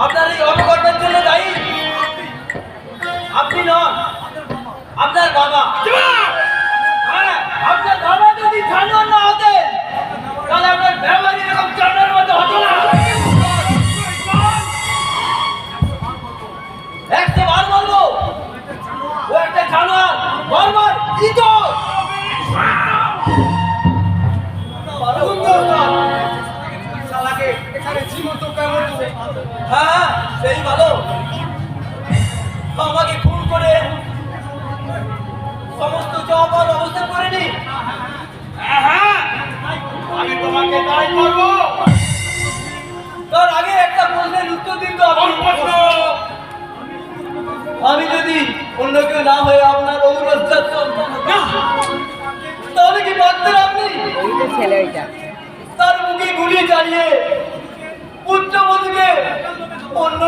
আপনার এই করে সমস্ত জবাব অবস্থা করে নি হ্যাঁ আমি তোমাকে তাই করব। তার আগে একটা প্রশ্নের উত্তর দিন তো আমি যদি অন্য কেউ না হয়ে আপনার সন্তান তাহলে কি পারতেন আপনি? ছেলে ওইটা। তার মুখে গুলি চালিয়ে পুত্রবধূকে অন্যর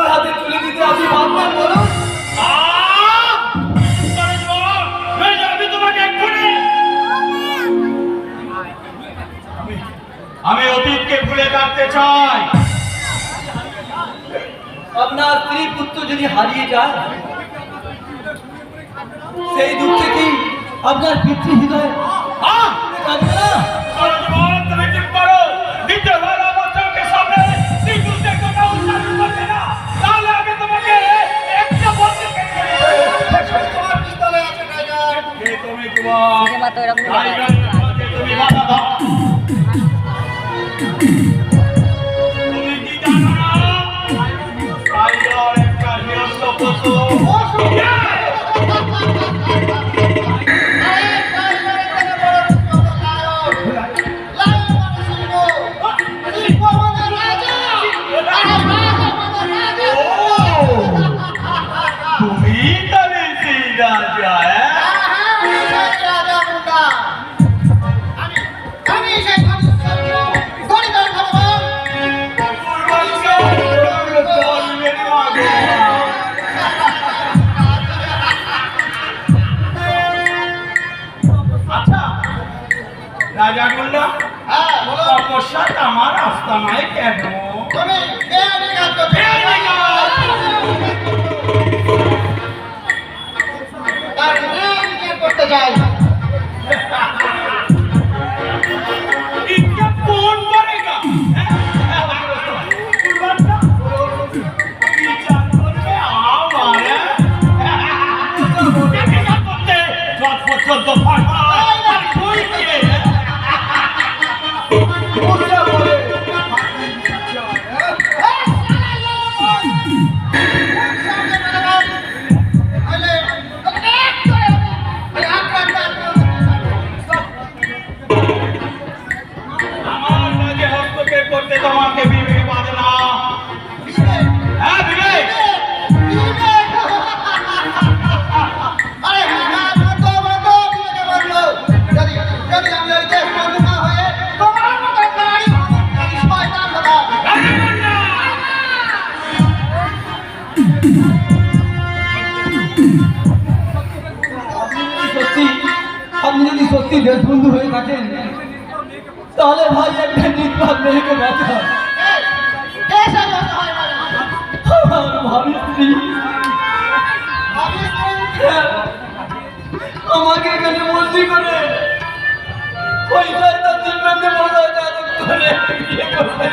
আমি অতীতকে ভুলে কাটতে চাই। আপনার স্ত্রী পুত্র যদি হারিয়ে যায় সেই দুঃখে কি আপনার পিতৃ হৃদয় জীবন তুমি চুপ করো। তুমি তাহলে সেই রাজা, হ্যাঁ? আচ্ছা, রাজা গুন্ডা তপস্যাটা আমার আস্তানায় কেন করতে সত্যি দেশবন্ধু হয়ে থাকেন, তাহলে ভাই একটা নির্বাক মেয়েকে বাঁচান আমাকে এখানে বন্দি করে, ওই শয়তান জিম্মাতে বড় করে করতে